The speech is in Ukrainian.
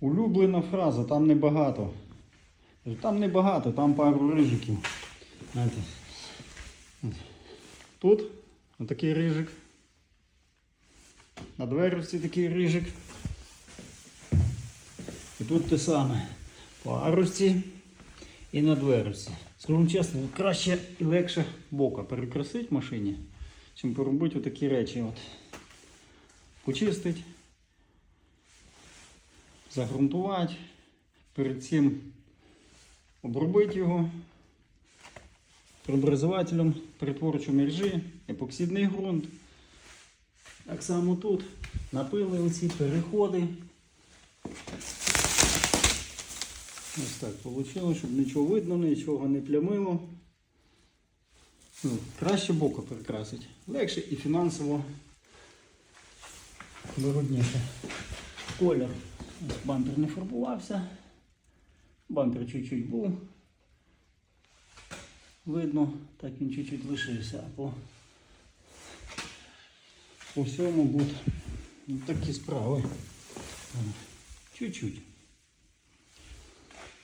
Улюблена фраза, там небагато. Там небагато, там пару рижиків. Знаєте. Тут отакий рижик. На дверці такий рижик. І тут те саме. По і на дверці. Скажу чесно, краще і легше бока перекрасити машині, чим поробити отакі речі. От. Почистити, загрунтувати, перед цим обробити його преобразователем перетворчої мережі, епоксидний ґрунт. Так само тут напили оці переходи. Ось так вийшло, щоб нічого видно, нічого не плямило. Ну, краще боку прикрасити. Легше і фінансово вигодніше. Колір. Бампер не фарбувався. Бампер чуть-чуть був. Видно, так він чуть-чуть лишився. По, по всьому будуть такі справи. Чуть-чуть.